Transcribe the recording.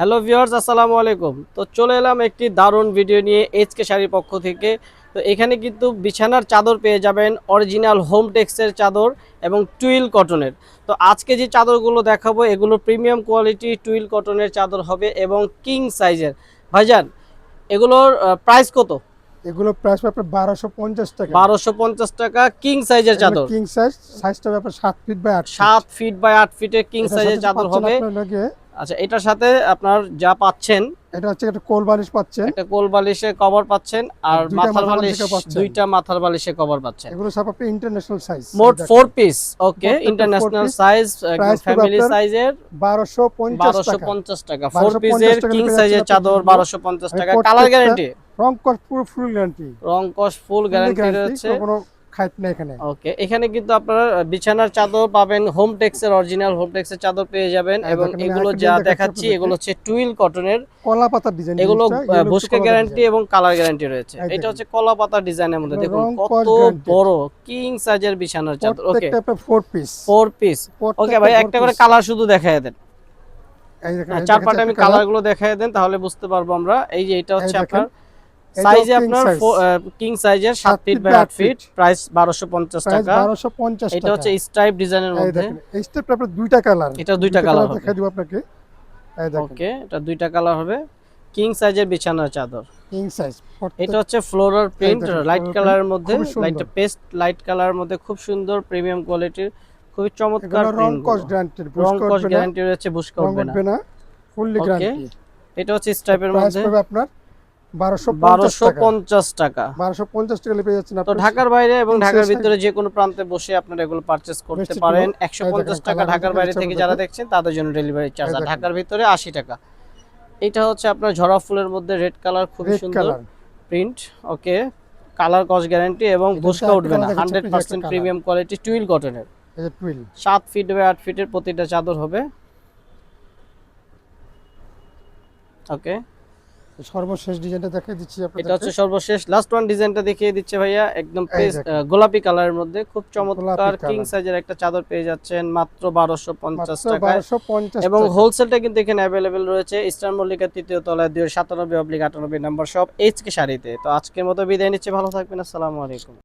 Hello viewers আসসালামু আলাইকুম। তো চলে এলাম একটি দারুণ ভিডিও নিয়ে এইচকে শাড়ির পক্ষ থেকে। তো এখানে কিন্তু বিছানার চাদর পেয়ে যাবেন অরিজিনাল হোম টেক্সের চাদর এবং টুইল কটনের তো আজকে যে চাদরগুলো দেখাবো এগুলো প্রিমিয়াম কোয়ালিটি টুইল কটনের চাদর হবে এবং কিং সাইজের ভাইজান এগুলোর প্রাইস কত? এগুলো প্রাইস আপনার বারোশো পঞ্চাশ টাকা। বারোশো পঞ্চাশ টাকা কিং সাইজের চাদর। কিং সাইজ সাইজটা ব্যাপার সাত ফিট বাই আট সাত ফিট বাই আট ফিটের কিং সাইজের চাদর হবে। আচ্ছা এটার সাথে আপনার যা পাচ্ছেন এটা হচ্ছে একটা কোল বালিশ পাচ্ছেন। একটা কোল বালিশে কভার পাচ্ছেন আর মাথার বালিশ। দুইটা মাথার বালিশের কভার পাচ্ছেন। এগুলো সব আপনি ইন্টারন্যাশনাল সাইজ মোট four piece okay international size family সাইজের বারোশো পঞ্চাশ বারোশো টাকা। পঞ্চাশ টাকা ফোর 1250 পিসের কিং সাইজের চাদর আপনি বারোশো পঞ্চাশ আমি টাকা। কালার গ্যারান্টি রং কস পুরো ফুল গ্যারান্টি রং কস ফুল গ্যারান্টি রয়েছে। কোনো নেই এখানে। ওকে এখানে কিন্তু আপনারা বিছানার চাদর পাবেন হোম টেক্সের অরিজিনাল হোম টেক্সের চাদর পেয়ে যাবেন এবং এগুলো যা দেখাচ্ছি এগুলো হচ্ছে টুইল কটনের। কলা পাতার ডিজাইন এগুলো বুসকা গ্যারান্টি এবং কালার গ্যারান্টি রয়েছে। এটা হচ্ছে কলা পাতা ডিজাইনের মধ্যে। দেখুন কত বড় কিং সাইজের বিছানার চাদর। Okay. Four piece four piece okay ভাই একটা করে কালার শুধু দেখায় দেন। হ্যাঁ, চার পাটে আমি কালারগুলো দেখায় দেন তাহলে বুঝতে পারব আমরা। এই যে এটা হচ্ছে আপনার সাইজে আপনার কিং সাইজের সাত সাত ফিট বাই by আট আট ফিট প্রাইস বারোশো পঞ্চাশ টাকা। বারোশো পঞ্চাশ এটা হচ্ছে স্ট্রাইপ ডিজাইনের মধ্যে। এই স্টেপটা আপনার দুইটা কালার এটা দুইটা কালার হবে। দেখাই দিব আপনাকে। এই দেখেন। ওকে এটা দুইটা কালার হবে। কিং সাইজের বিছানার চাদর। কিং সাইজ এটা হচ্ছে ফ্লোরাল প্রিন্ট লাইট কালারের মধ্যে। পেস্ট লাইট কালারের মধ্যে খুব সুন্দর প্রিমিয়াম কোয়ালিটির খুবই চমৎকার রং কস গ্যারান্টি রং কস গ্যারান্টি রয়েছে বুশকা রং উঠবে না ফুললি গ্যারান্টি এটা হচ্ছে স্ট্রাইপের মধ্যে। আপনার 1250 বারোশো টাকা। টাকা 1250 টাকা পেয়ে যাচ্ছেন তো ঢাকার বাইরে এবং ঢাকার ভিতরে যে কোনো প্রান্তে বসে আপনারা এগুলো পারচেস করতে পারেন। গুলো, একশো এই পঞ্চাশ দেখেন, টাকা ঢাকার বাইরে থেকে যারা দেখছেন তাদের জন্য ডেলিভারি চার্জ আর ঢাকার ভিতরে আশি টাকা। এটা হচ্ছে আপনার ঝরা ফুলের মধ্যে রেড কালার খুবই সুন্দর প্রিন্ট ওকে কালার কস গ্যারান্টি এবং এটা উঠবে না একটা colour হান্ড্রেড দেখাচ্ছি, পার্সেন্ট একটা প্রিমিয়াম কোয়ালিটি টুইল কটনের টুইল সাত ফিট বাই আট ফিটের প্রতিটা চাদর হবে। ওকে সর্বশেষ ডিজাইনটা দেখিয়ে দিচ্ছি এটা আপনাদের হচ্ছে সর্বশেষ লাস্ট ওয়ান ডিজাইনটা দেখিয়ে দিচ্ছে ভাইয়া। একদম। গোলাপি কালারের মধ্যে। খুব চমৎকার কিং সাইজের একটা চাদর পেয়ে যাচ্ছেন মাত্র বারোশো পঞ্চাশ মাত্র টাকায়। 1250 এবং। হোলসেলটা কিন্তু এখানে অ্যাভেলেবেল রয়েছে। ইস্টার মল্লিকা তৃতীয় তলায় দুই সাতানব্বই অব্লিক আটানব্বই নাম্বার সব এইচকে শাড়িতে। তো আজকের মতো বিদায় নিচ্ছে। ভালো থাকবেন। আসসালামু আলাইকুম।